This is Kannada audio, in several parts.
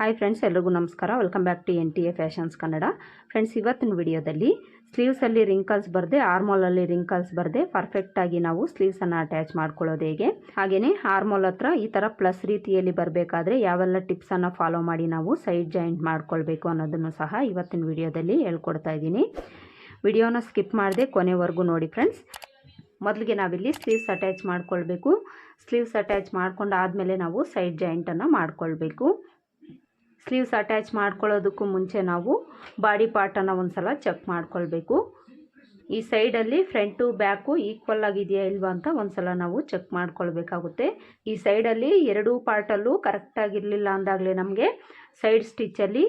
ಹಾಯ್ ಫ್ರೆಂಡ್ಸ್ ಎಲ್ರಿಗೂ ನಮಸ್ಕಾರ. Welcome back to N T A fashions Kannada friends ಇವತ್ತಿನ ವಿಡಿಯೋದಲ್ಲಿ ಸ್ಲೀವ್ಸಲ್ಲಿ ರಿಂಕಲ್ಸ್ ಬರದೆ ಆರ್ಮೋಲಲ್ಲಿ ರಿಂಕಲ್ಸ್ ಬರದೆ ಪರ್ಫೆಕ್ಟಾಗಿ ನಾವು ಸ್ಲೀವ್ಸನ್ನು ಅಟ್ಯಾಚ್ ಮಾಡ್ಕೊಳ್ಳೋದು ಹೇಗೆ? ಹಾಗೆಯೇ ಆರ್ಮೋಲ್ ಹತ್ರ ಈ ಥರ ಪ್ಲಸ್ ರೀತಿಯಲ್ಲಿ ಬರಬೇಕಾದ್ರೆ ಯಾವೆಲ್ಲ ಟಿಪ್ಸನ್ನು ಫಾಲೋ ಮಾಡಿ ನಾವು ಸೈಡ್ ಜಾಯಿಂಟ್ ಮಾಡ್ಕೊಳ್ಬೇಕು ಅನ್ನೋದನ್ನು ಸಹ ಇವತ್ತಿನ ವಿಡಿಯೋದಲ್ಲಿ ಹೇಳ್ಕೊಡ್ತಾ ಇದ್ದೀನಿ. ವಿಡಿಯೋನ ಸ್ಕಿಪ್ ಮಾಡದೆ ಕೊನೆವರೆಗೂ ನೋಡಿ ಫ್ರೆಂಡ್ಸ್ ಮೊದಲಿಗೆ ನಾವಿಲ್ಲಿ ಸ್ಲೀವ್ಸ್ ಅಟ್ಯಾಚ್ ಮಾಡ್ಕೊಳ್ಬೇಕು. ಸ್ಲೀವ್ಸ್ ಅಟ್ಯಾಚ್ ಮಾಡ್ಕೊಂಡು ಆದಮೇಲೆ ನಾವು ಸೈಡ್ ಜಾಯಿಂಟನ್ನು ಮಾಡ್ಕೊಳ್ಬೇಕು. ಸ್ಲೀವ್ಸ್ ಅಟ್ಯಾಚ್ ಮಾಡ್ಕೊಳ್ಳೋದಕ್ಕೂ ಮುಂಚೆ ನಾವು ಬಾಡಿ ಪಾರ್ಟನ್ನು ಒಂದು ಸಲ ಚೆಕ್ ಮಾಡ್ಕೊಳ್ಬೇಕು. ಈ ಸೈಡಲ್ಲಿ ಫ್ರಂಟು ಬ್ಯಾಕು ಈಕ್ವಲ್ ಆಗಿದೆಯಾ ಇಲ್ವಾ ಅಂತ ಒಂದು ಸಲ ನಾವು ಚೆಕ್ ಮಾಡ್ಕೊಳ್ಬೇಕಾಗುತ್ತೆ. ಈ ಸೈಡಲ್ಲಿ ಎರಡೂ ಪಾರ್ಟಲ್ಲೂ ಕರೆಕ್ಟಾಗಿರಲಿಲ್ಲ ಅಂದಾಗಲೇ ನಮಗೆ ಸೈಡ್ ಸ್ಟಿಚ್ಚಲ್ಲಿ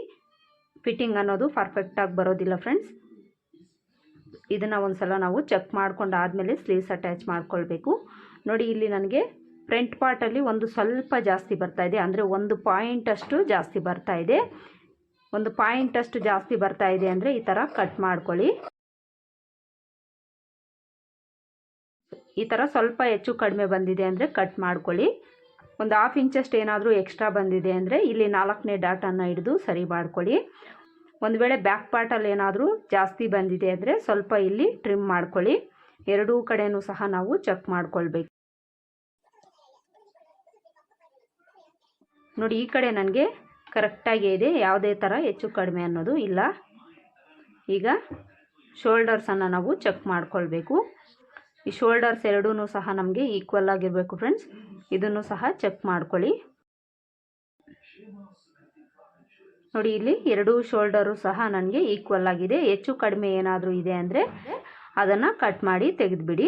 ಫಿಟ್ಟಿಂಗ್ ಅನ್ನೋದು ಪರ್ಫೆಕ್ಟಾಗಿ ಬರೋದಿಲ್ಲ ಫ್ರೆಂಡ್ಸ್ ಇದನ್ನು ಒಂದು ಸಲ ನಾವು ಚೆಕ್ ಮಾಡ್ಕೊಂಡು ಆದಮೇಲೆ ಸ್ಲೀವ್ಸ್ ಅಟ್ಯಾಚ್ ಮಾಡ್ಕೊಳ್ಬೇಕು. ನೋಡಿ ಇಲ್ಲಿ ನನಗೆ ಫ್ರಂಟ್ ಪಾರ್ಟಲ್ಲಿ ಒಂದು ಸ್ವಲ್ಪ ಜಾಸ್ತಿ ಬರ್ತಾ ಇದೆ. ಅಂದರೆ ಒಂದು ಪಾಯಿಂಟಷ್ಟು ಜಾಸ್ತಿ ಬರ್ತಾ ಇದೆ. ಒಂದು ಪಾಯಿಂಟಷ್ಟು ಜಾಸ್ತಿ ಬರ್ತಾ ಇದೆ ಅಂದರೆ ಈ ಥರ ಕಟ್ ಮಾಡ್ಕೊಳ್ಳಿ. ಈ ಥರ ಸ್ವಲ್ಪ ಹೆಚ್ಚು ಕಡಿಮೆ ಬಂದಿದೆ ಅಂದರೆ ಕಟ್ ಮಾಡ್ಕೊಳ್ಳಿ. ಒಂದು ಹಾಫ್ ಇಂಚಷ್ಟು ಏನಾದರೂ ಎಕ್ಸ್ಟ್ರಾ ಬಂದಿದೆ ಅಂದರೆ ಇಲ್ಲಿ ನಾಲ್ಕನೇ ಡಾಟನ್ನು ಹಿಡಿದು ಸರಿ ಮಾಡ್ಕೊಳ್ಳಿ. ಒಂದು ವೇಳೆ ಬ್ಯಾಕ್ ಪಾರ್ಟಲ್ಲಿ ಏನಾದರೂ ಜಾಸ್ತಿ ಬಂದಿದೆ ಅಂದರೆ ಸ್ವಲ್ಪ ಇಲ್ಲಿ ಟ್ರಿಮ್ ಮಾಡ್ಕೊಳ್ಳಿ. ಎರಡೂ ಕಡೆಯೂ ಸಹ ನಾವು ಚೆಕ್ ಮಾಡ್ಕೊಳ್ಬೇಕು. ನೋಡಿ, ಈ ಕಡೆ ನನಗೆ ಕರೆಕ್ಟಾಗಿ ಇದೆ. ಯಾವುದೇ ಥರ ಹೆಚ್ಚು ಕಡಿಮೆ ಅನ್ನೋದು ಇಲ್ಲ. ಈಗ ಶೋಲ್ಡರ್ಸನ್ನು ನಾವು ಚೆಕ್ ಮಾಡಿಕೊಳ್ಬೇಕು. ಈ ಶೋಲ್ಡರ್ಸ್ ಎರಡೂ ಸಹ ನಮಗೆ ಈಕ್ವಲ್ ಆಗಿರಬೇಕು ಫ್ರೆಂಡ್ಸ್ ಇದನ್ನು ಸಹ ಚೆಕ್ ಮಾಡ್ಕೊಳ್ಳಿ. ನೋಡಿ, ಇಲ್ಲಿ ಎರಡೂ ಶೋಲ್ಡರು ಸಹ ನನಗೆ ಈಕ್ವಲ್ ಆಗಿದೆ. ಹೆಚ್ಚು ಕಡಿಮೆ ಏನಾದರೂ ಇದೆ ಅಂದರೆ ಅದನ್ನು ಕಟ್ ಮಾಡಿ ತೆಗೆದುಬಿಡಿ.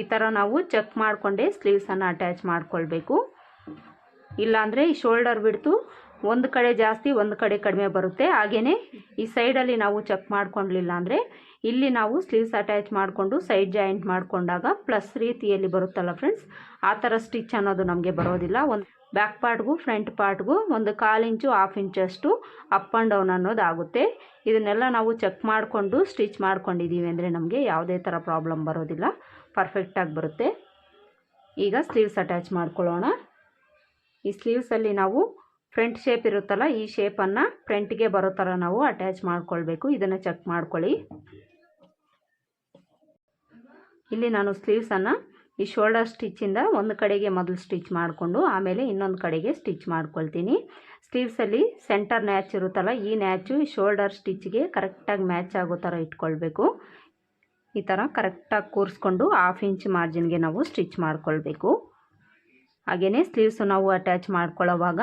ಈ ಥರ ನಾವು ಚೆಕ್ ಮಾಡಿಕೊಂಡೇ ಸ್ಲೀವ್ಸನ್ನು ಅಟ್ಯಾಚ್ ಮಾಡ್ಕೊಳ್ಬೇಕು. ಇಲ್ಲಾಂದರೆ ಈ ಶೋಲ್ಡರ್ ಬಿಡ್ತು. ಒಂದು ಕಡೆ ಜಾಸ್ತಿ, ಒಂದು ಕಡೆ ಕಡಿಮೆ ಬರುತ್ತೆ. ಹಾಗೆಯೇ ಈ ಸೈಡಲ್ಲಿ ನಾವು ಚೆಕ್ ಮಾಡ್ಕೊಂಡಿಲ್ಲ ಅಂದರೆ ಇಲ್ಲಿ ನಾವು ಸ್ಲೀವ್ಸ್ ಅಟ್ಯಾಚ್ ಮಾಡಿಕೊಂಡು ಸೈಡ್ ಜಾಯಿಂಟ್ ಮಾಡಿಕೊಂಡಾಗ ಪ್ಲಸ್ ರೀತಿಯಲ್ಲಿ ಬರುತ್ತಲ್ಲ ಫ್ರೆಂಡ್ಸ್? ಆ ಥರ ಸ್ಟಿಚ್ ಅನ್ನೋದು ನಮಗೆ ಬರೋದಿಲ್ಲ. ಒಂದು ಬ್ಯಾಕ್ ಪಾರ್ಟ್ಗೂ ಫ್ರಂಟ್ ಪಾರ್ಟ್ಗೂ ಒಂದು ಕಾಲು ಇಂಚು, ಹಾಫ್ ಇಂಚಷ್ಟು ಅಪ್ ಆ್ಯಂಡ್ ಡೌನ್ ಅನ್ನೋದಾಗುತ್ತೆ. ಇದನ್ನೆಲ್ಲ ನಾವು ಚೆಕ್ ಮಾಡಿಕೊಂಡು ಸ್ಟಿಚ್ ಮಾಡ್ಕೊಂಡಿದ್ದೀವಿ ಅಂದರೆ ನಮಗೆ ಯಾವುದೇ ಥರ ಪ್ರಾಬ್ಲಮ್ ಬರೋದಿಲ್ಲ. ಪರ್ಫೆಕ್ಟಾಗಿ ಬರುತ್ತೆ. ಈಗ ಸ್ಲೀವ್ಸ್ ಅಟ್ಯಾಚ್ ಮಾಡ್ಕೊಳ್ಳೋಣ. ಈ ಸ್ಲೀವ್ಸಲ್ಲಿ ನಾವು ಫ್ರಂಟ್ ಶೇಪ್ ಇರುತ್ತಲ್ಲ, ಈ ಶೇಪನ್ನು ಫ್ರಂಟ್ಗೆ ಬರೋ ಥರ ನಾವು ಅಟ್ಯಾಚ್ ಮಾಡ್ಕೊಳ್ಬೇಕು. ಇದನ್ನು ಚೆಕ್ ಮಾಡ್ಕೊಳ್ಳಿ. ಇಲ್ಲಿ ನಾನು ಸ್ಲೀವ್ಸನ್ನು ಈ ಶೋಲ್ಡರ್ ಸ್ಟಿಚ್ಚಿಂದ ಒಂದು ಕಡೆಗೆ ಮೊದಲು ಸ್ಟಿಚ್ ಮಾಡಿಕೊಂಡು, ಆಮೇಲೆ ಇನ್ನೊಂದು ಕಡೆಗೆ ಸ್ಟಿಚ್ ಮಾಡ್ಕೊಳ್ತೀನಿ. ಸ್ಲೀವ್ಸಲ್ಲಿ ಸೆಂಟರ್ ನ್ಯಾಚ್ ಇರುತ್ತಲ್ಲ, ಈ ನ್ಯಾಚು ಈ ಶೋಲ್ಡರ್ ಸ್ಟಿಚ್ಗೆ ಕರೆಕ್ಟಾಗಿ ಮ್ಯಾಚ್ ಆಗೋ ಥರ ಇಟ್ಕೊಳ್ಬೇಕು. ಈ ಥರ ಕರೆಕ್ಟಾಗಿ ಕೂರಿಸ್ಕೊಂಡು ಹಾಫ್ ಇಂಚ್ ಮಾರ್ಜಿನ್ಗೆ ನಾವು ಸ್ಟಿಚ್ ಮಾಡ್ಕೊಳ್ಬೇಕು. ಹಾಗೆಯೇ ಸ್ಲೀವ್ಸ್ ನಾವು ಅಟ್ಯಾಚ್ ಮಾಡ್ಕೊಳ್ಳೋವಾಗ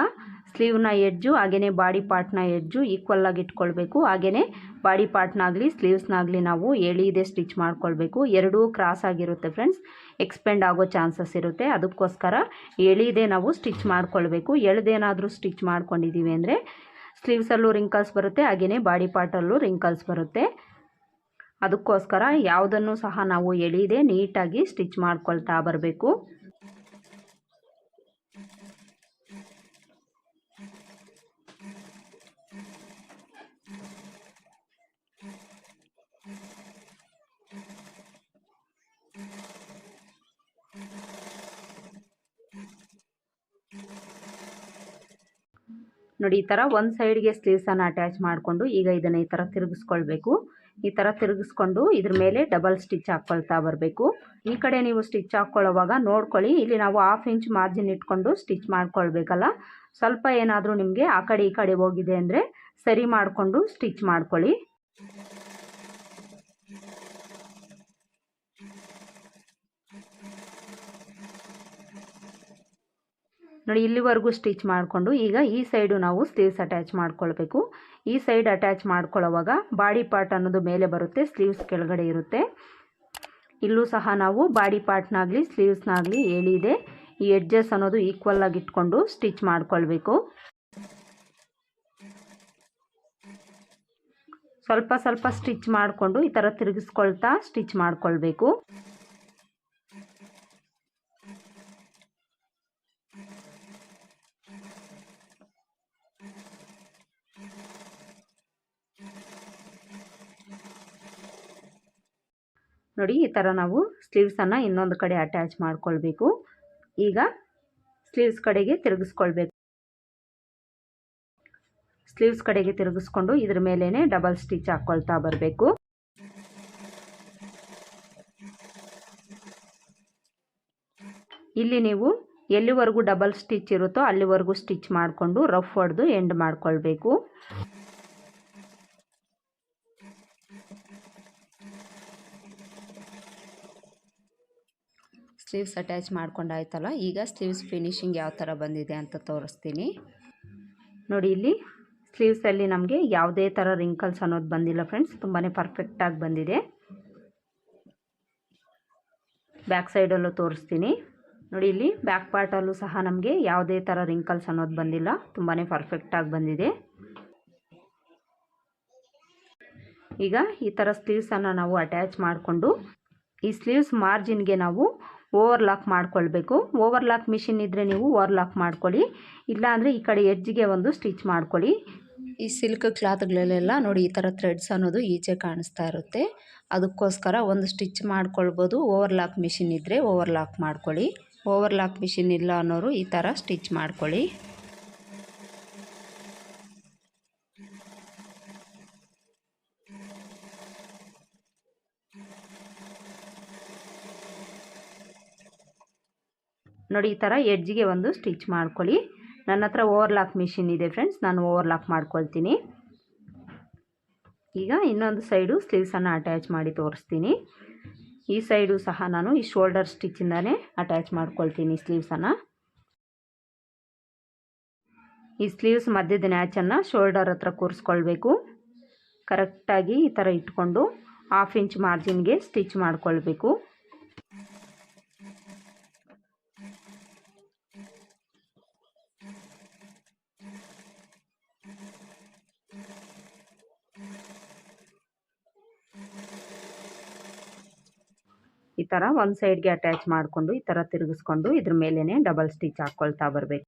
ಸ್ಲೀವ್ನ ಎಡ್ಜು ಹಾಗೆಯೇ ಬಾಡಿ ಪಾರ್ಟ್ನ ಎಡ್ಜು ಈಕ್ವಲ್ಲಾಗಿ ಇಟ್ಕೊಳ್ಬೇಕು. ಹಾಗೆಯೇ ಬಾಡಿ ಪಾರ್ಟ್ನಾಗಲಿ ಸ್ಲೀವ್ಸ್ನಾಗಲಿ ನಾವು ಎಳಿದೆ ಸ್ಟಿಚ್ ಮಾಡ್ಕೊಳ್ಬೇಕು. ಎರಡೂ ಕ್ರಾಸ್ ಆಗಿರುತ್ತೆ ಫ್ರೆಂಡ್ಸ್ ಎಕ್ಸ್ಪೆಂಡ್ ಆಗೋ ಚಾನ್ಸಸ್ ಇರುತ್ತೆ. ಅದಕ್ಕೋಸ್ಕರ ಎಳಿದೆ ನಾವು ಸ್ಟಿಚ್ ಮಾಡ್ಕೊಳ್ಬೇಕು. ಎಳ್ದೇನಾದರೂ ಸ್ಟಿಚ್ ಮಾಡ್ಕೊಂಡಿದ್ದೀವಿ ಅಂದರೆ ಸ್ಲೀವ್ಸಲ್ಲೂ ರಿಂಕಲ್ಸ್ ಬರುತ್ತೆ. ಹಾಗೆಯೇ ಬಾಡಿ ಪಾರ್ಟಲ್ಲೂ ರಿಂಕಲ್ಸ್ ಬರುತ್ತೆ. ಅದಕ್ಕೋಸ್ಕರ ಯಾವುದನ್ನು ಸಹ ನಾವು ಎಳಿದೆ ನೀಟಾಗಿ ಸ್ಟಿಚ್ ಮಾಡ್ಕೊಳ್ತಾ ಬರಬೇಕು. ನೋಡಿ, ಈ ಥರ ಒಂದು ಸೈಡ್ಗೆ ಸ್ಲೀವ್ಸನ್ನು ಅಟ್ಯಾಚ್ ಮಾಡಿಕೊಂಡು ಈಗ ಇದನ್ನು ಈ ಥರ ತಿರುಗಿಸ್ಕೊಳ್ಬೇಕು. ಈ ಥರ ತಿರುಗಿಸ್ಕೊಂಡು ಇದ್ರ ಮೇಲೆ ಡಬಲ್ ಸ್ಟಿಚ್ ಹಾಕ್ಕೊಳ್ತಾ ಬರಬೇಕು. ಈ ಕಡೆ ನೀವು ಸ್ಟಿಚ್ ಹಾಕ್ಕೊಳ್ಳೋವಾಗ ನೋಡ್ಕೊಳ್ಳಿ, ಇಲ್ಲಿ ನಾವು ಹಾಫ್ ಇಂಚ್ ಮಾರ್ಜಿನ್ ಇಟ್ಕೊಂಡು ಸ್ಟಿಚ್ ಮಾಡ್ಕೊಳ್ಬೇಕಲ್ಲ? ಸ್ವಲ್ಪ ಏನಾದರೂ ನಿಮಗೆ ಆ ಕಡೆ ಈ ಕಡೆ ಹೋಗಿದೆ ಅಂದರೆ ಸರಿ ಮಾಡಿಕೊಂಡು ಸ್ಟಿಚ್ ಮಾಡ್ಕೊಳ್ಳಿ. ನೋಡಿ, ಇಲ್ಲಿವರೆಗೂ ಸ್ಟಿಚ್ ಮಾಡಿಕೊಂಡು, ಈಗ ಈ ಸೈಡು ನಾವು ಸ್ಲೀವ್ಸ್ ಅಟ್ಯಾಚ್ ಮಾಡ್ಕೊಳ್ಬೇಕು. ಈ ಸೈಡ್ ಅಟ್ಯಾಚ್ ಮಾಡ್ಕೊಳ್ಳೋವಾಗ ಬಾಡಿ ಪಾರ್ಟ್ ಅನ್ನೋದು ಮೇಲೆ ಬರುತ್ತೆ ಸ್ಲೀವ್ಸ್ ಕೆಳಗಡೆ ಇರುತ್ತೆ. ಇಲ್ಲೂ ಸಹ ನಾವು ಬಾಡಿ ಪಾರ್ಟ್ನಾಗಲಿ ಸ್ಲೀವ್ಸ್ನಾಗಲಿ ಹೇಳಿದೆ ಈ ಎಡ್ಜಸ್ ಅನ್ನೋದು ಈಕ್ವಲ್ ಆಗಿ ಇಟ್ಕೊಂಡು ಸ್ಟಿಚ್ ಮಾಡ್ಕೊಳ್ಬೇಕು. ಸ್ವಲ್ಪ ಸ್ವಲ್ಪ ಸ್ಟಿಚ್ ಮಾಡಿಕೊಂಡು ಈ ಥರ ತಿರುಗಿಸ್ಕೊಳ್ತಾ ಸ್ಟಿಚ್ ಮಾಡ್ಕೊಳ್ಬೇಕು. ನೋಡಿ, ಈ ಥರ ನಾವು ಸ್ಲೀವ್ಸನ್ನು ಇನ್ನೊಂದು ಕಡೆ ಅಟ್ಯಾಚ್ ಮಾಡ್ಕೊಳ್ಬೇಕು. ಈಗ ಸ್ಲೀವ್ಸ್ ಕಡೆಗೆ ತಿರುಗಿಸ್ಕೊಳ್ಬೇಕು. ಸ್ಲೀವ್ಸ್ ಕಡೆಗೆ ತಿರುಗಿಸ್ಕೊಂಡು ಇದ್ರ ಮೇಲೇ ಡಬಲ್ ಸ್ಟಿಚ್ ಹಾಕ್ಕೊಳ್ತಾ ಬರಬೇಕು. ಇಲ್ಲಿ ನೀವು ಎಲ್ಲಿವರೆಗೂ ಡಬಲ್ ಸ್ಟಿಚ್ ಇರುತ್ತೋ ಅಲ್ಲಿವರೆಗೂ ಸ್ಟಿಚ್ ಮಾಡಿಕೊಂಡು ರಫ್ ಹೊಡೆದು ಎಂಡ್ ಮಾಡ್ಕೊಳ್ಬೇಕು. ಸ್ಲೀವ್ಸ್ ಅಟ್ಯಾಚ್ ಮಾಡ್ಕೊಂಡಾಯ್ತಲ್ಲ, ಈಗ ಸ್ಲೀವ್ಸ್ ಫಿನಿಶಿಂಗ್ ಯಾವ ಥರ ಬಂದಿದೆ ಅಂತ ತೋರಿಸ್ತೀನಿ. ನೋಡಿ ಇಲ್ಲಿ ಸ್ಲೀವ್ಸಲ್ಲಿ ನಮಗೆ ಯಾವುದೇ ಥರ ರಿಂಕಲ್ಸ್ ಅನ್ನೋದು ಬಂದಿಲ್ಲ ಫ್ರೆಂಡ್ಸ್ ತುಂಬಾ ಪರ್ಫೆಕ್ಟಾಗಿ ಬಂದಿದೆ. ಬ್ಯಾಕ್ ಸೈಡಲ್ಲೂ ತೋರಿಸ್ತೀನಿ. ನೋಡಿ ಇಲ್ಲಿ ಬ್ಯಾಕ್ ಪಾರ್ಟಲ್ಲೂ ಸಹ ನಮಗೆ ಯಾವುದೇ ಥರ ರಿಂಕಲ್ಸ್ ಅನ್ನೋದು ಬಂದಿಲ್ಲ ತುಂಬಾ ಪರ್ಫೆಕ್ಟಾಗಿ ಬಂದಿದೆ. ಈಗ ಈ ಥರ ಸ್ಲೀವ್ಸನ್ನು ನಾವು ಅಟ್ಯಾಚ್ ಮಾಡಿಕೊಂಡು, ಈ ಸ್ಲೀವ್ಸ್ ಮಾರ್ಜಿನ್ಗೆ ನಾವು ಓವರ್ಲಾಕ್ ಮಾಡ್ಕೊಳ್ಬೇಕು. ಓವರ್ಲಾಕ್ ಮಿಷಿನ್ ಇದ್ದರೆ ನೀವು ಓವರ್ಲಾಕ್ ಮಾಡ್ಕೊಳ್ಳಿ. ಇಲ್ಲಾಂದರೆ ಈ ಕಡೆ ಎಡ್ಜ್ಗೆ ಒಂದು ಸ್ಟಿಚ್ ಮಾಡ್ಕೊಳ್ಳಿ. ಈ ಸಿಲ್ಕ್ ಕ್ಲಾತ್ಗಳಲ್ಲೆಲ್ಲ ನೋಡಿ, ಈ ಥರ ಥ್ರೆಡ್ಸ್ ಅನ್ನೋದು ಈಚೆ ಕಾಣಿಸ್ತಾ ಇರುತ್ತೆ. ಅದಕ್ಕೋಸ್ಕರ ಒಂದು ಸ್ಟಿಚ್ ಮಾಡ್ಕೊಳ್ಬೋದು. ಓವರ್ಲಾಕ್ ಮಿಷಿನ್ ಇದ್ದರೆ ಓವರ್ಲಾಕ್ ಮಾಡ್ಕೊಳ್ಳಿ. ಓವರ್ಲಾಕ್ ಮಿಷಿನ್ ಇಲ್ಲ ಅನ್ನೋರು ಈ ಥರ ಸ್ಟಿಚ್ ಮಾಡ್ಕೊಳ್ಳಿ. ನೋಡಿ, ಈ ಥರ ಎಡ್ಜ್ಗೆ ಒಂದು ಸ್ಟಿಚ್ ಮಾಡ್ಕೊಳ್ಳಿ. ನನ್ನ ಹತ್ರ ಓವರ್ಲಾಕ್ ಮಿಷಿನ್ ಇದೆ ಫ್ರೆಂಡ್ಸ್, ನಾನು ಓವರ್ಲಾಕ್ ಮಾಡ್ಕೊಳ್ತೀನಿ. ಈಗ ಇನ್ನೊಂದು ಸೈಡು ಸ್ಲೀವ್ಸನ್ನು ಅಟ್ಯಾಚ್ ಮಾಡಿ ತೋರಿಸ್ತೀನಿ. ಈ ಸೈಡು ಸಹ ನಾನು ಈ ಶೋಲ್ಡರ್ ಸ್ಟಿಚ್ಚಿಂದನೇ ಅಟ್ಯಾಚ್ ಮಾಡ್ಕೊಳ್ತೀನಿ ಸ್ಲೀವ್ಸನ್ನು. ಈ ಸ್ಲೀವ್ಸ್ ಮಧ್ಯದ ನ್ಯಾಚನ್ನು ಶೋಲ್ಡರ್ ಹತ್ರ ಕೂರಿಸ್ಕೊಳ್ಬೇಕು. ಕರೆಕ್ಟಾಗಿ ಈ ಥರ ಇಟ್ಕೊಂಡು ಹಾಫ್ ಇಂಚ್ ಮಾರ್ಜಿನ್ಗೆ ಸ್ಟಿಚ್ ಮಾಡ್ಕೊಳ್ಬೇಕು ಈ ಥರ ಒಂದು ಸೈಡ್ಗೆ ಅಟ್ಯಾಚ್ ಮಾಡಿಕೊಂಡು ಈ ಥರ ತಿರುಗಿಸ್ಕೊಂಡು ಇದ್ರ ಮೇಲೇ ಡಬಲ್ ಸ್ಟಿಚ್ ಹಾಕ್ಕೊಳ್ತಾ ಬರಬೇಕು.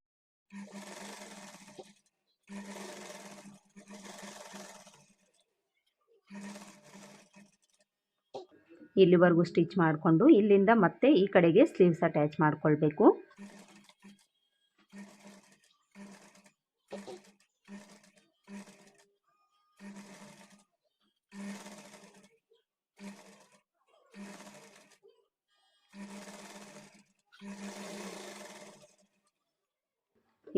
ಇಲ್ಲಿವರೆಗೂ ಸ್ಟಿಚ್ ಮಾಡಿಕೊಂಡು ಇಲ್ಲಿಂದ ಮತ್ತೆ ಈ ಕಡೆಗೆ ಸ್ಲೀವ್ಸ್ ಅಟ್ಯಾಚ್ ಮಾಡ್ಕೊಳ್ಬೇಕು.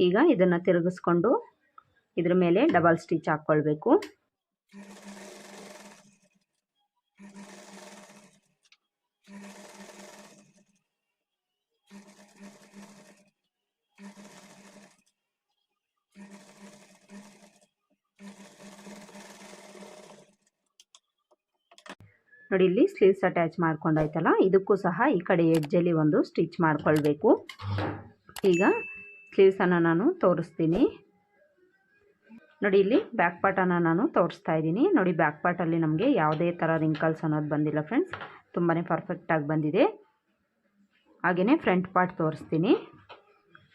ಈಗ ಇದನ್ನು ತಿರುಗಿಸ್ಕೊಂಡು ಇದ್ರ ಮೇಲೆ ಡಬಲ್ ಸ್ಟಿಚ್ ಹಾಕ್ಕೊಳ್ಬೇಕು ನೋಡಿ, ಇಲ್ಲಿ ಸ್ಲೀವ್ಸ್ ಅಟ್ಯಾಚ್ ಮಾಡ್ಕೊಂಡಾಯ್ತಲ್ಲ, ಇದಕ್ಕೂ ಸಹ ಈ ಕಡೆ ಎಡ್ಜಲ್ಲಿ ಒಂದು ಸ್ಟಿಚ್ ಮಾಡ್ಕೊಳ್ಬೇಕು. ಈಗ ಸ್ಲೀವ್ಸನ್ನು ನಾನು ತೋರಿಸ್ತೀನಿ. ನೋಡಿ, ಇಲ್ಲಿ ಬ್ಯಾಕ್ ಪಾರ್ಟನ್ನು ನಾನು ತೋರಿಸ್ತಾ ಇದ್ದೀನಿ. ನೋಡಿ ಬ್ಯಾಕ್ ಪಾರ್ಟಲ್ಲಿ ನಮಗೆ ಯಾವುದೇ ಥರ ರಿಂಕಲ್ಸ್ ಅನ್ನೋದು ಬಂದಿಲ್ಲ ಫ್ರೆಂಡ್ಸ್ ತುಂಬಾ ಪರ್ಫೆಕ್ಟಾಗಿ ಬಂದಿದೆ. ಹಾಗೆಯೇ ಫ್ರಂಟ್ ಪಾರ್ಟ್ ತೋರಿಸ್ತೀನಿ.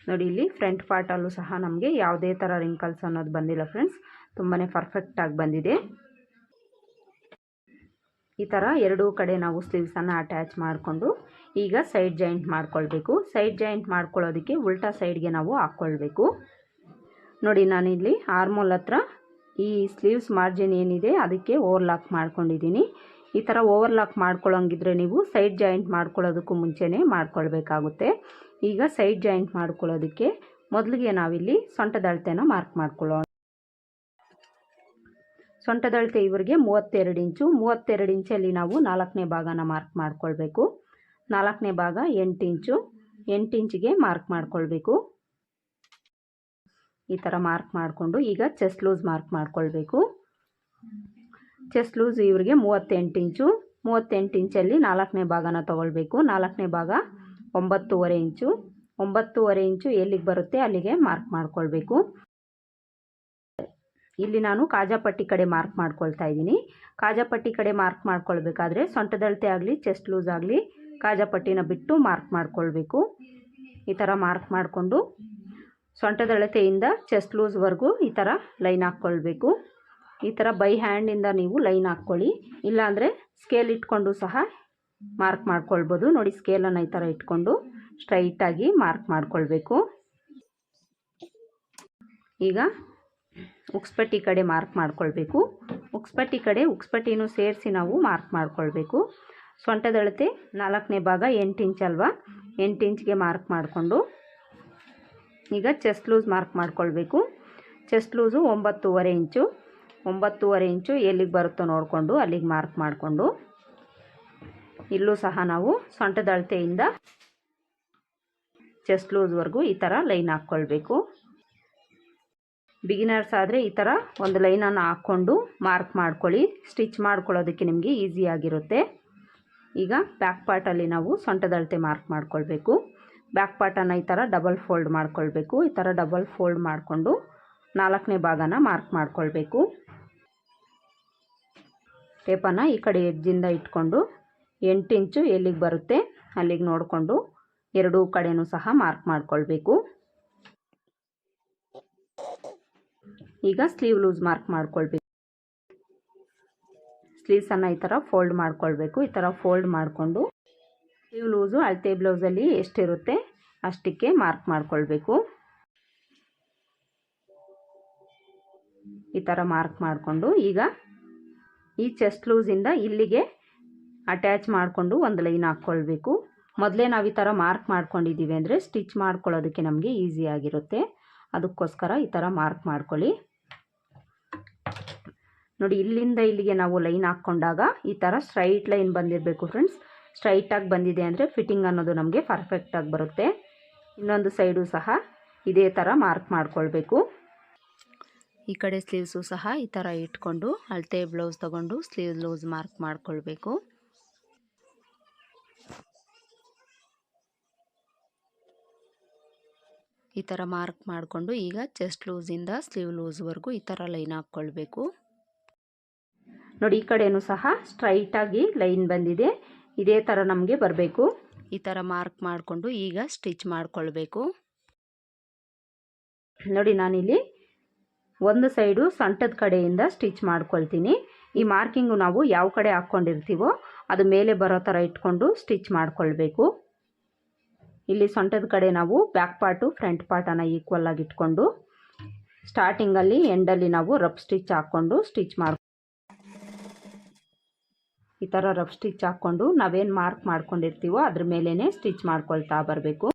ನೋಡಿ, ಇಲ್ಲಿ ಫ್ರಂಟ್ ಪಾರ್ಟಲ್ಲೂ ಸಹ ನಮಗೆ ಯಾವುದೇ ಥರ ರಿಂಕಲ್ಸ್ ಅನ್ನೋದು ಬಂದಿಲ್ಲ ಫ್ರೆಂಡ್ಸ್ ತುಂಬಾ ಪರ್ಫೆಕ್ಟಾಗಿ ಬಂದಿದೆ. ಈ ಥರ ಎರಡೂ ಕಡೆ ನಾವು ಸ್ಲೀವ್ಸನ್ನು ಅಟ್ಯಾಚ್ ಮಾಡಿಕೊಂಡು ಈಗ ಸೈಡ್ ಜಾಯಿಂಟ್ ಮಾಡ್ಕೊಳ್ಬೇಕು. ಸೈಡ್ ಜಾಯಿಂಟ್ ಮಾಡ್ಕೊಳ್ಳೋದಕ್ಕೆ ಉಲ್ಟಾ ಸೈಡ್ಗೆ ನಾವು ಹಾಕ್ಕೊಳ್ಬೇಕು. ನೋಡಿ ನಾನಿಲ್ಲಿ ಆರ್ಮೋಲ್ ಹತ್ರ ಈ ಸ್ಲೀವ್ಸ್ ಮಾರ್ಜಿನ್ ಏನಿದೆ ಅದಕ್ಕೆ ಓವರ್ಲಾಕ್ ಮಾಡ್ಕೊಂಡಿದ್ದೀನಿ. ಈ ಥರ ಓವರ್ಲಾಕ್ ಮಾಡ್ಕೊಳ್ಳೋಂಗಿದ್ರೆ ನೀವು ಸೈಡ್ ಜಾಯಿಂಟ್ ಮಾಡ್ಕೊಳ್ಳೋದಕ್ಕೂ ಮುಂಚೆನೇ ಮಾಡ್ಕೊಳ್ಬೇಕಾಗುತ್ತೆ. ಈಗ ಸೈಡ್ ಜಾಯಿಂಟ್ ಮಾಡ್ಕೊಳ್ಳೋದಕ್ಕೆ ಮೊದಲಿಗೆ ನಾವಿಲ್ಲಿ ಸೊಂಟದ ಮಾರ್ಕ್ ಮಾಡ್ಕೊಳ್ಳೋಣ. ಸೊಂಟದಳತೆ ಇವರಿಗೆ ಮೂವತ್ತೆರಡು ಇಂಚು. ಮೂವತ್ತೆರಡು ಇಂಚಲ್ಲಿ ನಾವು ನಾಲ್ಕನೇ ಭಾಗನ ಮಾರ್ಕ್ ಮಾಡ್ಕೊಳ್ಬೇಕು. ನಾಲ್ಕನೇ ಭಾಗ ಎಂಟು ಇಂಚು. ಎಂಟು ಇಂಚಿಗೆ ಮಾರ್ಕ್ ಮಾಡ್ಕೊಳ್ಬೇಕು. ಈ ಥರ ಮಾರ್ಕ್ ಮಾಡಿಕೊಂಡು ಈಗ ಚೆಸ್ಟ್ ಲೂಸ್ ಮಾರ್ಕ್ ಮಾಡ್ಕೊಳ್ಬೇಕು. ಚೆಸ್ಟ್ ಲೂಸ್ ಇವರಿಗೆ ಮೂವತ್ತೆಂಟು ಇಂಚು. ಮೂವತ್ತೆಂಟು ಇಂಚಲ್ಲಿ ನಾಲ್ಕನೇ ಭಾಗನ ತೊಗೊಳ್ಬೇಕು. ನಾಲ್ಕನೇ ಭಾಗ ಒಂಬತ್ತೂವರೆ ಇಂಚು. ಒಂಬತ್ತೂವರೆ ಇಂಚು ಎಲ್ಲಿಗೆ ಬರುತ್ತೆ ಅಲ್ಲಿಗೆ ಮಾರ್ಕ್ ಮಾಡ್ಕೊಳ್ಬೇಕು. ಇಲ್ಲಿ ನಾನು ಕಾಜಾಪಟ್ಟಿ ಕಡೆ ಮಾರ್ಕ್ ಮಾಡ್ಕೊಳ್ತಾ ಇದ್ದೀನಿ. ಕಾಜಾಪಟ್ಟಿ ಕಡೆ ಮಾರ್ಕ್ ಮಾಡ್ಕೊಳ್ಬೇಕಾದ್ರೆ ಸೊಂಟದಳತೆ ಆಗಲಿ, ಚೆಸ್ಟ್ ಲೂಸ್ ಆಗಲಿ ಕಾಜಾಪಟ್ಟಿನ ಬಿಟ್ಟು ಮಾರ್ಕ್ ಮಾಡ್ಕೊಳ್ಬೇಕು. ಈ ಥರ ಮಾರ್ಕ್ ಮಾಡಿಕೊಂಡು ಸೊಂಟದಳತೆಯಿಂದ ಚೆಸ್ಟ್ ಲೂಸ್ವರೆಗೂ ಈ ಥರ ಲೈನ್ ಹಾಕ್ಕೊಳ್ಬೇಕು. ಈ ಥರ ಬೈ ಹ್ಯಾಂಡಿಂದ ನೀವು ಲೈನ್ ಹಾಕ್ಕೊಳ್ಳಿ. ಇಲ್ಲಾಂದರೆ ಸ್ಕೇಲ್ ಇಟ್ಕೊಂಡು ಸಹ ಮಾರ್ಕ್ ಮಾಡ್ಕೊಳ್ಬೋದು. ನೋಡಿ ಸ್ಕೇಲನ್ನು ಈ ಥರ ಇಟ್ಕೊಂಡು ಸ್ಟ್ರೈಟಾಗಿ ಮಾರ್ಕ್ ಮಾಡ್ಕೊಳ್ಬೇಕು. ಈಗ ಉಕ್ಸ್ಪಟ್ಟಿ ಕಡೆ ಮಾರ್ಕ್ ಮಾಡ್ಕೊಳ್ಬೇಕು. ಉಕ್ಸ್ಪಟ್ಟಿ ಕಡೆ ಉಕ್ಸ್ಪಟ್ಟಿನೂ ಸೇರಿಸಿ ನಾವು ಮಾರ್ಕ್ ಮಾಡ್ಕೊಳ್ಬೇಕು. ಸೊಂಟದ ಅಳತೆ ನಾಲ್ಕನೇ ಭಾಗ ಎಂಟು ಇಂಚ್ ಅಲ್ವಾ? ಎಂಟು ಇಂಚ್ಗೆ ಮಾರ್ಕ್ ಮಾಡಿಕೊಂಡು. ಈಗ ಚೆಸ್ಟ್ ಲೂಸ್ ಮಾರ್ಕ್ ಮಾಡ್ಕೊಳ್ಬೇಕು. ಚೆಸ್ಟ್ ಲೂಸು ಒಂಬತ್ತೂವರೆ ಇಂಚು. ಒಂಬತ್ತೂವರೆ ಇಂಚು ಎಲ್ಲಿಗೆ ಬರುತ್ತೋ ನೋಡಿಕೊಂಡು ಅಲ್ಲಿಗೆ ಮಾರ್ಕ್ ಮಾಡಿಕೊಂಡು. ಇಲ್ಲೂ ಸಹ ನಾವು ಸೊಂಟದ ಅಳತೆಯಿಂದ ಚೆಸ್ಟ್ ಲೂಸ್ವರೆಗೂ ಈ ಥರ ಲೈನ್ ಹಾಕ್ಕೊಳ್ಬೇಕು. ಬಿಗಿನರ್ಸ್ ಆದರೆ ಈ ಥರ ಒಂದು ಲೈನನ್ನು ಹಾಕ್ಕೊಂಡು ಮಾರ್ಕ್ ಮಾಡ್ಕೊಳ್ಳಿ. ಸ್ಟಿಚ್ ಮಾಡ್ಕೊಳ್ಳೋದಕ್ಕೆ ನಿಮಗೆ ಈಸಿ ಆಗಿರುತ್ತೆ. ಈಗ ಬ್ಯಾಕ್ ಪಾರ್ಟಲ್ಲಿ ನಾವು ಸೊಂಟದ ಅಳತೆ ಮಾರ್ಕ್ ಮಾಡ್ಕೊಳ್ಬೇಕು ಬ್ಯಾಕ್ ಪಾರ್ಟನ್ನು ಈ ಥರ ಡಬಲ್ ಫೋಲ್ಡ್ ಮಾಡ್ಕೊಳ್ಬೇಕು. ಈ ಥರ ಡಬಲ್ ಫೋಲ್ಡ್ ಮಾಡಿಕೊಂಡು ನಾಲ್ಕನೇ ಭಾಗನ ಮಾರ್ಕ್ ಮಾಡ್ಕೊಳ್ಬೇಕು. ಟೇಪನ್ನು ಈ ಕಡೆ ಎಜ್ಜಿಂದ ಇಟ್ಕೊಂಡು ಎಂಟು ಇಂಚು ಎಲ್ಲಿಗೆ ಬರುತ್ತೆ ಅಲ್ಲಿಗೆ ನೋಡಿಕೊಂಡು ಎರಡೂ ಕಡೆಯೂ ಸಹ ಮಾರ್ಕ್ ಮಾಡ್ಕೊಳ್ಬೇಕು. ಈಗ ಸ್ಲೀವ್ ಲೂಸ್ ಮಾರ್ಕ್ ಮಾಡ್ಕೊಳ್ಬೇಕು. ಸ್ಲೀವ್ಸನ್ನು ಈ ಥರ ಫೋಲ್ಡ್ ಮಾಡ್ಕೊಳ್ಬೇಕು. ಈ ಥರ ಫೋಲ್ಡ್ ಮಾಡಿಕೊಂಡು ಸ್ಲೀವ್ ಲೂಸು, ಅಳತೆ ಬ್ಲೌಸಲ್ಲಿ ಎಷ್ಟಿರುತ್ತೆ ಅಷ್ಟಕ್ಕೆ ಮಾರ್ಕ್ ಮಾಡ್ಕೊಳ್ಬೇಕು. ಈ ಥರ ಮಾರ್ಕ್ ಮಾಡಿಕೊಂಡು ಈಗ ಈ ಚೆಸ್ಟ್ ಲೂಸಿಂದ ಇಲ್ಲಿಗೆ ಅಟ್ಯಾಚ್ ಮಾಡಿಕೊಂಡು ಒಂದು ಲೈನ್ ಹಾಕ್ಕೊಳ್ಬೇಕು. ಮೊದಲೇ ನಾವು ಈ ಥರ ಮಾರ್ಕ್ ಮಾಡ್ಕೊಂಡಿದ್ದೀವಿ ಅಂದರೆ ಸ್ಟಿಚ್ ಮಾಡ್ಕೊಳ್ಳೋದಕ್ಕೆ ನಮಗೆ ಈಸಿ ಆಗಿರುತ್ತೆ. ಅದಕ್ಕೋಸ್ಕರ ಈ ಥರ ಮಾರ್ಕ್ ಮಾಡ್ಕೊಳ್ಳಿ. ನೋಡಿ, ಇಲ್ಲಿಂದ ಇಲ್ಲಿಗೆ ನಾವು ಲೈನ್ ಹಾಕ್ಕೊಂಡಾಗ ಈ ಥರ ಸ್ಟ್ರೈಟ್ ಲೈನ್ ಬಂದಿರಬೇಕು ಫ್ರೆಂಡ್ಸ್ ಸ್ಟ್ರೈಟಾಗಿ ಬಂದಿದೆ ಅಂದರೆ ಫಿಟ್ಟಿಂಗ್ ಅನ್ನೋದು ನಮಗೆ ಪರ್ಫೆಕ್ಟಾಗಿ ಬರುತ್ತೆ. ಇನ್ನೊಂದು ಸೈಡು ಸಹ ಇದೇ ಥರ ಮಾರ್ಕ್ ಮಾಡ್ಕೊಳ್ಬೇಕು. ಈ ಕಡೆ ಸ್ಲೀವ್ಸು ಸಹ ಈ ಥರ ಇಟ್ಕೊಂಡು ಅಳತೆ ಬ್ಲೌಸ್ ತೊಗೊಂಡು ಸ್ಲೀವ್ ಲೂಸ್ ಮಾರ್ಕ್ ಮಾಡ್ಕೊಳ್ಬೇಕು. ಈ ಥರ ಮಾರ್ಕ್ ಮಾಡಿಕೊಂಡು ಈಗ ಚೆಸ್ಟ್ ಲೂಸಿಂದ ಸ್ಲೀವ್ ಲೂಸ್ವರೆಗೂ ಈ ಥರ ಲೈನ್ ಹಾಕ್ಕೊಳ್ಬೇಕು. ನೋಡಿ ಈ ಕಡೆಯೂ ಸಹ ಸ್ಟ್ರೈಟಾಗಿ ಲೈನ್ ಬಂದಿದೆ. ಇದೇ ಥರ ನಮಗೆ ಬರಬೇಕು. ಈ ಥರ ಮಾರ್ಕ್ ಮಾಡಿಕೊಂಡು ಈಗ ಸ್ಟಿಚ್ ಮಾಡಿಕೊಳ್ಬೇಕು. ನೋಡಿ ನಾನಿಲ್ಲಿ ಒಂದು ಸೈಡು ಸೊಂಟದ ಕಡೆಯಿಂದ ಸ್ಟಿಚ್ ಮಾಡ್ಕೊಳ್ತೀನಿ. ಈ ಮಾರ್ಕಿಂಗು ನಾವು ಯಾವ ಕಡೆ ಹಾಕ್ಕೊಂಡಿರ್ತೀವೋ ಅದು ಮೇಲೆ ಬರೋ ಥರ ಇಟ್ಕೊಂಡು ಸ್ಟಿಚ್ ಮಾಡಿಕೊಳ್ಬೇಕು. ಇಲ್ಲಿ ಸೊಂಟದ ಕಡೆ ನಾವು ಬ್ಯಾಕ್ ಪಾರ್ಟು ಫ್ರಂಟ್ ಪಾರ್ಟನ್ನು ಈಕ್ವಲ್ ಆಗಿ ಇಟ್ಕೊಂಡು ಸ್ಟಾರ್ಟಿಂಗಲ್ಲಿ ಎಂಡಲ್ಲಿ ನಾವು ರಬ್ ಸ್ಟಿಚ್ ಹಾಕ್ಕೊಂಡು ಸ್ಟಿಚ್ ಮಾಡಿ ಈ ಥರ ರಫ್ ಸ್ಟಿಚ್ ಹಾಕ್ಕೊಂಡು ನಾವೇನು ಮಾರ್ಕ್ ಮಾಡ್ಕೊಂಡಿರ್ತೀವೋ ಅದ್ರ ಮೇಲೇ ಸ್ಟಿಚ್ ಮಾಡ್ಕೊಳ್ತಾ ಬರಬೇಕು.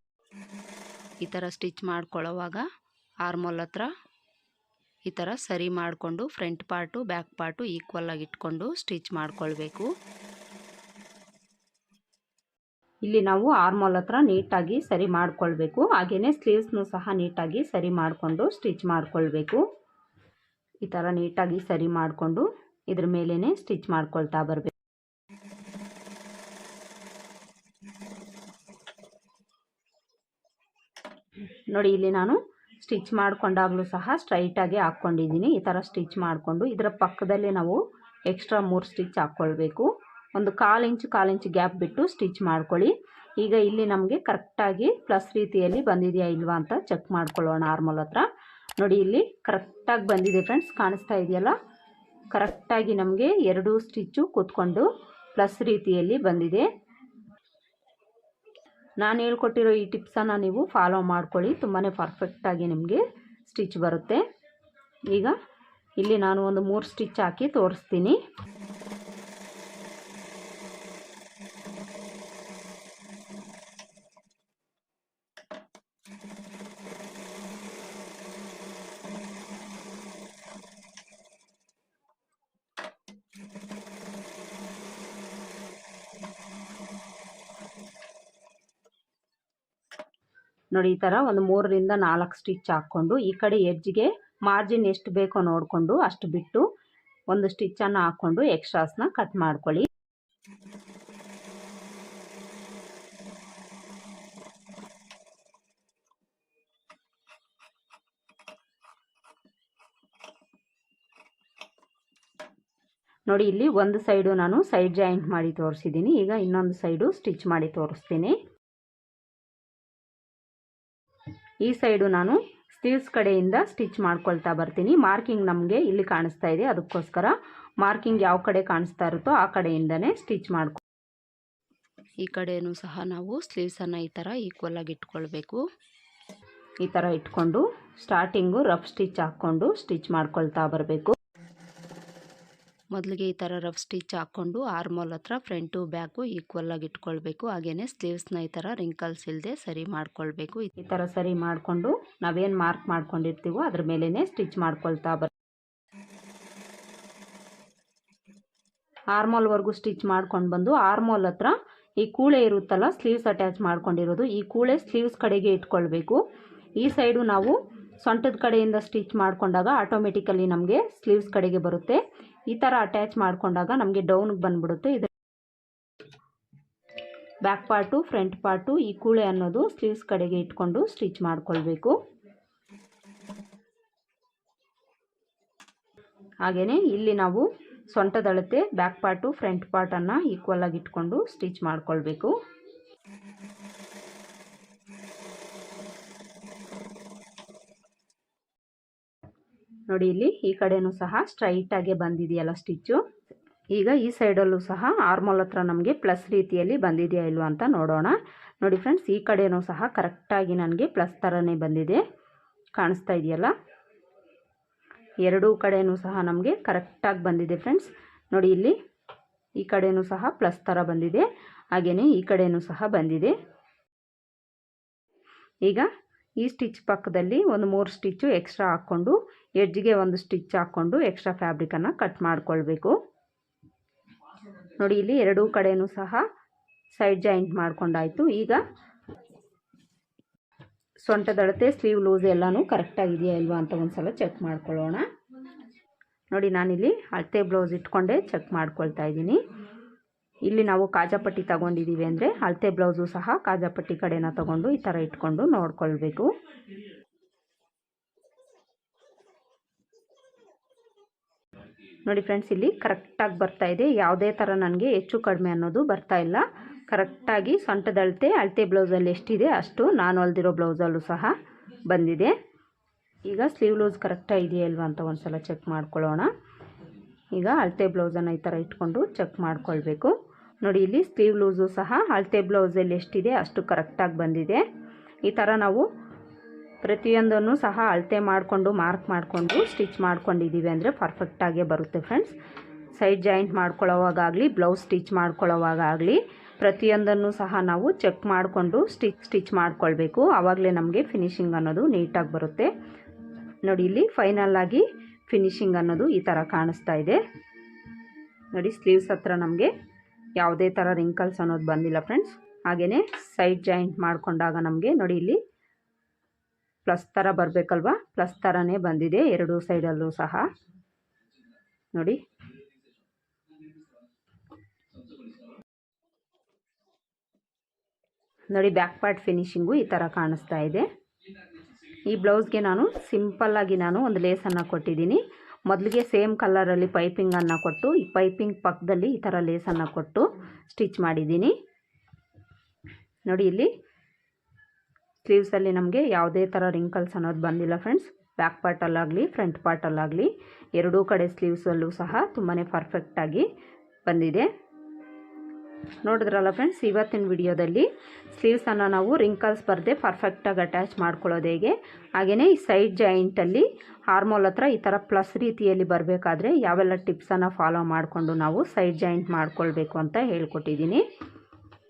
ಈ ಥರ ಸ್ಟಿಚ್ ಮಾಡ್ಕೊಳ್ಳೋವಾಗ ಆರ್ಮೋಲ್ ಹತ್ರ ಈ ಥರ ಸರಿ ಮಾಡಿಕೊಂಡು front part back part equal ಆಗಿ ಇಟ್ಕೊಂಡು ಸ್ಟಿಚ್ ಮಾಡ್ಕೊಳ್ಬೇಕು. ಇಲ್ಲಿ ನಾವು ಆರ್ಮೋಲ್ ಹತ್ರ ನೀಟಾಗಿ ಸರಿ ಮಾಡಿಕೊಳ್ಬೇಕು. ಹಾಗೆಯೇ ಸ್ಲೀವ್ಸ್ನು ಸಹ ನೀಟಾಗಿ ಸರಿ ಮಾಡಿಕೊಂಡು ಸ್ಟಿಚ್ ಮಾಡ್ಕೊಳ್ಬೇಕು. ಈ ಥರ ನೀಟಾಗಿ ಸರಿ ಮಾಡಿಕೊಂಡು ಇದ್ರ ಮೇಲೇ ಸ್ಟಿಚ್ ಮಾಡ್ಕೊಳ್ತಾ ಬರಬೇಕು. ನೋಡಿ, ಇಲ್ಲಿ ನಾನು ಸ್ಟಿಚ್ ಮಾಡಿಕೊಂಡಾಗಲೂ ಸಹ ಸ್ಟ್ರೈಟಾಗಿ ಹಾಕ್ಕೊಂಡಿದ್ದೀನಿ. ಈ ಥರ ಸ್ಟಿಚ್ ಮಾಡಿಕೊಂಡು ಇದರ ಪಕ್ಕದಲ್ಲಿ ನಾವು ಎಕ್ಸ್ಟ್ರಾ ಮೂರು ಸ್ಟಿಚ್ ಹಾಕ್ಕೊಳ್ಬೇಕು. ಒಂದು ಕಾಲು ಇಂಚು ಕಾಲು ಇಂಚು ಗ್ಯಾಪ್ ಬಿಟ್ಟು ಸ್ಟಿಚ್ ಮಾಡ್ಕೊಳ್ಳಿ. ಈಗ ಇಲ್ಲಿ ನಮಗೆ ಕರೆಕ್ಟಾಗಿ ಪ್ಲಸ್ ರೀತಿಯಲ್ಲಿ ಬಂದಿದೆಯಾ ಇಲ್ವಾ ಅಂತ ಚೆಕ್ ಮಾಡ್ಕೊಳ್ಳೋಣ ಆರ್ಮೋಲ್ ಹತ್ರ. ನೋಡಿ, ಇಲ್ಲಿ ಕರೆಕ್ಟಾಗಿ ಬಂದಿದೆ ಫ್ರೆಂಡ್ಸ್, ಕಾಣಿಸ್ತಾ ಇದೆಯಲ್ಲ? ಕರೆಕ್ಟಾಗಿ ನಮಗೆ ಎರಡು ಸ್ಟಿಚ್ಚು ಕೂತ್ಕೊಂಡು ಪ್ಲಸ್ ರೀತಿಯಲ್ಲಿ ಬಂದಿದೆ. ನಾನು ಹೇಳ್ಕೊಟ್ಟಿರೋ ಈ ಟಿಪ್ಸನ್ನು ನೀವು ಫಾಲೋ ಮಾಡ್ಕೊಳ್ಳಿ. ತುಂಬಾ ಪರ್ಫೆಕ್ಟಾಗಿ ನಿಮಗೆ ಸ್ಟಿಚ್ ಬರುತ್ತೆ. ಈಗ ಇಲ್ಲಿ ನಾನು ಒಂದು ಮೂರು ಸ್ಟಿಚ್ ಹಾಕಿ ತೋರಿಸ್ತೀನಿ. ನೋಡಿ, ಈ ಥರ ಒಂದು ಮೂರರಿಂದ ನಾಲ್ಕು ಸ್ಟಿಚ್ ಹಾಕ್ಕೊಂಡು, ಈ ಕಡೆ ಎಡ್ಜ್ಗೆ ಮಾರ್ಜಿನ್ ಎಷ್ಟು ಬೇಕೋ ನೋಡಿಕೊಂಡು ಅಷ್ಟು ಬಿಟ್ಟು ಒಂದು ಸ್ಟಿಚ್ಚನ್ನು ಹಾಕ್ಕೊಂಡು ಎಕ್ಸ್ಟ್ರಾಸ್ನ ಕಟ್ ಮಾಡ್ಕೊಳ್ಳಿ. ನೋಡಿ, ಇಲ್ಲಿ ಒಂದು ಸೈಡು ನಾನು ಸೈಡ್ ಜಾಯಿಂಟ್ ಮಾಡಿ ತೋರಿಸಿದ್ದೀನಿ. ಈಗ ಇನ್ನೊಂದು ಸೈಡು ಸ್ಟಿಚ್ ಮಾಡಿ ತೋರಿಸ್ತೀನಿ. ಈ ಸೈಡು ನಾನು ಸ್ಲೀವ್ಸ್ ಕಡೆಯಿಂದ ಸ್ಟಿಚ್ ಮಾಡ್ಕೊಳ್ತಾ ಬರ್ತೀನಿ. ಮಾರ್ಕಿಂಗ್ ನಮಗೆ ಇಲ್ಲಿ ಕಾಣಿಸ್ತಾ ಇದೆ. ಅದಕ್ಕೋಸ್ಕರ ಮಾರ್ಕಿಂಗ್ ಯಾವ ಕಡೆ ಕಾಣಿಸ್ತಾ ಇರುತ್ತೋ ಆ ಕಡೆಯಿಂದನೇ ಸ್ಟಿಚ್ ಮಾಡ್ಕೊ ಈ ಕಡೆಯೂ ಸಹ ನಾವು ಸ್ಲೀವ್ಸನ್ನು ಈ ಥರ ಈಕ್ವಲ್ ಆಗಿ ಇಟ್ಕೊಳ್ಬೇಕು. ಈ ಥರ ಇಟ್ಕೊಂಡು ಸ್ಟಾರ್ಟಿಂಗು ರಫ್ ಸ್ಟಿಚ್ ಹಾಕ್ಕೊಂಡು ಸ್ಟಿಚ್ ಮಾಡ್ಕೊಳ್ತಾ ಬರಬೇಕು. ಮೊದಲಿಗೆ ಈ ಥರ ರಫ್ ಸ್ಟಿಚ್ ಹಾಕ್ಕೊಂಡು ಆರ್ಮೋಲ್ ಹತ್ರ ಫ್ರಂಟು ಬ್ಯಾಕು ಈಕ್ವಲಾಗಿ ಇಟ್ಕೊಳ್ಬೇಕು. ಹಾಗೆಯೇ ಸ್ಲೀವ್ಸ್ನ ಈ ಥರ ರಿಂಕಲ್ಸ್ ಇಲ್ಲದೆ ಸರಿ ಮಾಡ್ಕೊಳ್ಬೇಕು. ಈ ಥರ ಸರಿ ಮಾಡಿಕೊಂಡು ನಾವೇನು ಮಾರ್ಕ್ ಮಾಡ್ಕೊಂಡಿರ್ತೀವೋ ಅದ್ರ ಮೇಲೇ ಸ್ಟಿಚ್ ಮಾಡ್ಕೊಳ್ತಾ ಬರ್ ಆರ್ಮೋಲ್ವರೆಗೂ ಸ್ಟಿಚ್ ಮಾಡ್ಕೊಂಡು ಬಂದು ಆರ್ಮೋಲ್ ಹತ್ರ ಈ ಕೂಳೆ ಇರುತ್ತಲ್ಲ ಸ್ಲೀವ್ಸ್ ಅಟ್ಯಾಚ್ ಮಾಡ್ಕೊಂಡಿರೋದು, ಈ ಕೂಳೆ ಸ್ಲೀವ್ಸ್ ಕಡೆಗೆ ಇಟ್ಕೊಳ್ಬೇಕು. ಈ ಸೈಡು ನಾವು ಸೊಂಟದ ಕಡೆಯಿಂದ ಸ್ಟಿಚ್ ಮಾಡಿಕೊಂಡಾಗ ಆಟೋಮೆಟಿಕಲಿ ನಮಗೆ ಸ್ಲೀವ್ಸ್ ಕಡೆಗೆ ಬರುತ್ತೆ. ಈ ಥರ ಅಟ್ಯಾಚ್ ಮಾಡ್ಕೊಂಡಾಗ ನಮಗೆ ಡೌನ್ಗೆ ಬಂದ್ಬಿಡುತ್ತೆ. ಇದು ಬ್ಯಾಕ್ ಪಾರ್ಟು ಫ್ರಂಟ್ ಪಾರ್ಟು ಈ ಕೂಳೆ ಅನ್ನೋದು ಸ್ಲೀವ್ಸ್ ಕಡೆಗೆ ಇಟ್ಕೊಂಡು ಸ್ಟಿಚ್ ಮಾಡ್ಕೊಳ್ಬೇಕು. ಹಾಗೆಯೇ ಇಲ್ಲಿ ನಾವು ಸೊಂಟದಳತೆ ಬ್ಯಾಕ್ ಪಾರ್ಟು ಫ್ರಂಟ್ ಪಾರ್ಟನ್ನು ಈಕ್ವಲ್ ಆಗಿ ಇಟ್ಕೊಂಡು ಸ್ಟಿಚ್ ಮಾಡ್ಕೊಳ್ಬೇಕು. ನೋಡಿ ಇಲ್ಲಿ ಈ ಕಡೆನೂ ಸಹ ಸ್ಟ್ರೈಟಾಗೆ ಬಂದಿದೆಯಲ್ಲ ಸ್ಟಿಚ್ಚು ಈಗ ಈ ಸೈಡಲ್ಲೂ ಸಹ ಆರ್ಮೋಲ್ ಹತ್ರ ನಮಗೆ ಪ್ಲಸ್ ರೀತಿಯಲ್ಲಿ ಬಂದಿದೆಯಾ ಇಲ್ವಾ ಅಂತ ನೋಡೋಣ. ನೋಡಿ ಫ್ರೆಂಡ್ಸ್ ಈ ಕಡೆನೂ ಸಹ ಕರೆಕ್ಟಾಗಿ ನನಗೆ ಪ್ಲಸ್ ಥರನೇ ಬಂದಿದೆ. ಕಾಣಿಸ್ತಾ ಇದೆಯಲ್ಲ? ಎರಡೂ ಕಡೆನೂ ಸಹ ನಮಗೆ ಕರೆಕ್ಟಾಗಿ ಬಂದಿದೆ ಫ್ರೆಂಡ್ಸ್ ನೋಡಿ ಇಲ್ಲಿ ಈ ಕಡೆನೂ ಸಹ ಪ್ಲಸ್ ಥರ ಬಂದಿದೆ. ಹಾಗೆಯೇ ಈ ಕಡೆನೂ ಸಹ ಬಂದಿದೆ. ಈಗ ಈ ಸ್ಟಿಚ್ ಪಕ್ಕದಲ್ಲಿ ಒಂದು ಮೂರು ಸ್ಟಿಚ್ಚು ಎಕ್ಸ್ಟ್ರಾ ಹಾಕ್ಕೊಂಡು, ಎಡ್ಜ್ಗೆ ಒಂದು ಸ್ಟಿಚ್ ಹಾಕ್ಕೊಂಡು ಎಕ್ಸ್ಟ್ರಾ ಫ್ಯಾಬ್ರಿಕನ್ನು ಕಟ್ ಮಾಡಿಕೊಳ್ಬೇಕು. ನೋಡಿ, ಇಲ್ಲಿ ಎರಡೂ ಕಡೆಯೂ ಸಹ ಸೈಡ್ ಜಾಯಿಂಟ್ ಮಾಡಿಕೊಂಡಾಯಿತು. ಈಗ ಸೊಂಟದಳತೆ ಸ್ಲೀವ್, ಲೂಸ್ ಎಲ್ಲನೂ ಕರೆಕ್ಟಾಗಿದೆಯಾ ಇಲ್ವಾ ಅಂತ ಒಂದು ಸಲ ಚೆಕ್ ಮಾಡ್ಕೊಳ್ಳೋಣ. ನೋಡಿ, ನಾನಿಲ್ಲಿ ಅಳತೆ ಬ್ಲೌಸ್ ಇಟ್ಕೊಂಡೆ ಚೆಕ್ ಮಾಡ್ಕೊಳ್ತಾ ಇದ್ದೀನಿ. ಇಲ್ಲಿ ನಾವು ಕಾಜಾಪಟ್ಟಿ ತಗೊಂಡಿದ್ದೀವಿ ಅಂದರೆ ಅಳತೆ ಬ್ಲೌಸು ಸಹ ಕಾಜಾಪಟ್ಟಿ ಕಡೆನ ತಗೊಂಡು ಈ ಥರ ಇಟ್ಕೊಂಡು ನೋಡ್ಕೊಳ್ಬೇಕು. ನೋಡಿ ಫ್ರೆಂಡ್ಸ್ ಇಲ್ಲಿ ಕರೆಕ್ಟಾಗಿ ಬರ್ತಾ ಇದೆ. ಯಾವುದೇ ಥರ ನನಗೆ ಹೆಚ್ಚು ಕಡಿಮೆ ಅನ್ನೋದು ಬರ್ತಾ ಇಲ್ಲ. ಕರೆಕ್ಟಾಗಿ ಸೊಂಟದ ಅಳತೆ ಅಳತೆ ಬ್ಲೌಸಲ್ಲಿ ಎಷ್ಟಿದೆ ಅಷ್ಟು ನಾನು ಹೊಲ್ದಿರೋ ಬ್ಲೌಸಲ್ಲೂ ಸಹ ಬಂದಿದೆ. ಈಗ ಸ್ಲೀವ್ ಲೂಸ್ ಕರೆಕ್ಟಾಗಿ ಇದೆಯಲ್ವಾ ಅಂತ ಒಂದು ಸಲ ಚೆಕ್ ಮಾಡ್ಕೊಳ್ಳೋಣ. ಈಗ ಅಳತೆ ಬ್ಲೌಸನ್ನು ಈ ಥರ ಇಟ್ಕೊಂಡು ಚೆಕ್ ಮಾಡ್ಕೊಳ್ಬೇಕು. ನೋಡಿ, ಇಲ್ಲಿ ಸ್ಲೀವ್ ಲೂಸು ಸಹ ಅಳತೆ ಬ್ಲೌಸಲ್ಲಿ ಎಷ್ಟಿದೆ ಅಷ್ಟು ಕರೆಕ್ಟಾಗಿ ಬಂದಿದೆ. ಈ ಥರ ನಾವು ಪ್ರತಿಯೊಂದನ್ನು ಸಹ ಅಳತೆ ಮಾಡಿಕೊಂಡು, ಮಾರ್ಕ್ ಮಾಡಿಕೊಂಡು, ಸ್ಟಿಚ್ ಮಾಡ್ಕೊಂಡಿದ್ದೀವಿ ಅಂದರೆ ಪರ್ಫೆಕ್ಟಾಗೇ ಬರುತ್ತೆ ಫ್ರೆಂಡ್ಸ್. ಸೈಡ್ ಜಾಯಿಂಟ್ ಮಾಡ್ಕೊಳ್ಳೋವಾಗಲಿ ಬ್ಲೌಸ್ ಸ್ಟಿಚ್ ಮಾಡ್ಕೊಳ್ಳೋವಾಗಲಿ ಪ್ರತಿಯೊಂದನ್ನು ಸಹ ನಾವು ಚೆಕ್ ಮಾಡಿಕೊಂಡು ಸ್ಟಿಚ್ ಸ್ಟಿಚ್ ಮಾಡ್ಕೊಳ್ಬೇಕು. ಆವಾಗಲೇ ನಮಗೆ ಫಿನಿಶಿಂಗ್ ಅನ್ನೋದು ನೀಟಾಗಿ ಬರುತ್ತೆ. ನೋಡಿ, ಇಲ್ಲಿ ಫೈನಲ್ ಆಗಿ ಫಿನಿಶಿಂಗ್ ಅನ್ನೋದು ಈ ಥರ ಕಾಣಿಸ್ತಾ ಇದೆ. ನೋಡಿ, ಸ್ಲೀವ್ಸ್ ಹತ್ರ ನಮಗೆ ಯಾವುದೇ ಥರ ರಿಂಕಲ್ಸ್ ಅನ್ನೋದು ಬಂದಿಲ್ಲ ಫ್ರೆಂಡ್ಸ್ ಹಾಗೆಯೇ ಸೈಡ್ ಜಾಯಿಂಟ್ ಮಾಡಿಕೊಂಡಾಗ ನಮಗೆ ನೋಡಿ ಇಲ್ಲಿ ಪ್ಲಸ್ ಥರ ಬರಬೇಕಲ್ವಾ? ಪ್ಲಸ್ ಥರನೇ ಬಂದಿದೆ ಎರಡೂ ಸೈಡಲ್ಲೂ ಸಹ. ನೋಡಿ. ನೋಡಿ ಬ್ಯಾಕ್ ಪಾರ್ಟ್ ಫಿನಿಶಿಂಗು ಈ ಥರ ಕಾಣಿಸ್ತಾ ಇದೆ. ಈ ಬ್ಲೌಸ್ಗೆ ನಾನು ಸಿಂಪಲ್ಲಾಗಿ ನಾನು ಒಂದು ಲೇಸನ್ನು ಕೊಟ್ಟಿದ್ದೀನಿ. ಮೊದಲಿಗೆ ಸೇಮ್ ಕಲರಲ್ಲಿ ಪೈಪಿಂಗನ್ನು ಕೊಟ್ಟು, ಈ ಪೈಪಿಂಗ್ ಪಕ್ಕದಲ್ಲಿ ಈ ಥರ ಲೇಸನ್ನು ಕೊಟ್ಟು ಸ್ಟಿಚ್ ಮಾಡಿದ್ದೀನಿ. ನೋಡಿ ಇಲ್ಲಿ ಸ್ಲೀವ್ಸಲ್ಲಿ ನಮಗೆ ಯಾವುದೇ ಥರ ರಿಂಕಲ್ಸ್ ಅನ್ನೋದು ಬಂದಿಲ್ಲ ಫ್ರೆಂಡ್ಸ್ ಬ್ಯಾಕ್ ಪಾರ್ಟಲ್ಲಾಗಲಿ ಫ್ರಂಟ್ ಪಾರ್ಟಲ್ಲಾಗಲಿ ಎರಡೂ ಕಡೆ ಸ್ಲೀವ್ಸಲ್ಲೂ ಸಹ ತುಂಬಾ ಪರ್ಫೆಕ್ಟಾಗಿ ಬಂದಿದೆ. ನೋಡಿದ್ರಲ್ಲ ಫ್ರೆಂಡ್ಸ್ ಇವತ್ತಿನ ವಿಡಿಯೋದಲ್ಲಿ ಸ್ಲೀವ್ಸನ್ನು ನಾವು ರಿಂಕಲ್ಸ್ ಬರದೆ ಪರ್ಫೆಕ್ಟಾಗಿ ಅಟ್ಯಾಚ್ ಮಾಡ್ಕೊಳ್ಳೋದು ಹೇಗೆ? ಹಾಗೆಯೇ ಈ ಸೈಡ್ ಜಾಯಿಂಟಲ್ಲಿ ಹಾರ್ಮೋಲ್ ಹತ್ರ ಈ ಥರ ಪ್ಲಸ್ ರೀತಿಯಲ್ಲಿ ಬರಬೇಕಾದ್ರೆ ಯಾವೆಲ್ಲ ಟಿಪ್ಸನ್ನು ಫಾಲೋ ಮಾಡಿಕೊಂಡು ನಾವು ಸೈಡ್ ಜಾಯಿಂಟ್ ಮಾಡ್ಕೊಳ್ಬೇಕು ಅಂತ ಹೇಳ್ಕೊಟ್ಟಿದ್ದೀನಿ.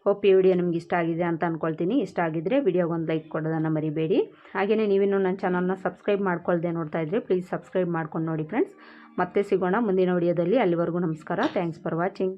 ಹೋಪ್ ಈ ವಿಡಿಯೋ ನಿಮ್ಗೆ ಇಷ್ಟ ಆಗಿದೆ ಅಂತ ಅಂದ್ಕೊಳ್ತೀನಿ ಇಷ್ಟ ಆಗಿದ್ದರೆ ವಿಡಿಯೋಗೊಂದು ಲೈಕ್ ಕೊಡೋದನ್ನು ಮರಿಬೇಡಿ. ಹಾಗೆಯೇ ನೀವಿನ್ನೂ ನನ್ನ ಚಾನಲ್ನ ಸಬ್ಸ್ಕ್ರೈಬ್ ಮಾಡ್ಕೊಳ್ದೆ ನೋಡ್ತಾ ಇದ್ದರೆ ಪ್ಲೀಸ್ ಸಬ್ಸ್ಕ್ರೈಬ್ ಮಾಡ್ಕೊಂಡು ನೋಡಿ ಫ್ರೆಂಡ್ಸ್ ಮತ್ತೆ ಸಿಗೋಣ ಮುಂದಿನ ವಿಡಿಯೋದಲ್ಲಿ. ಅಲ್ಲಿವರೆಗೂ ನಮಸ್ಕಾರ. Thanks for watching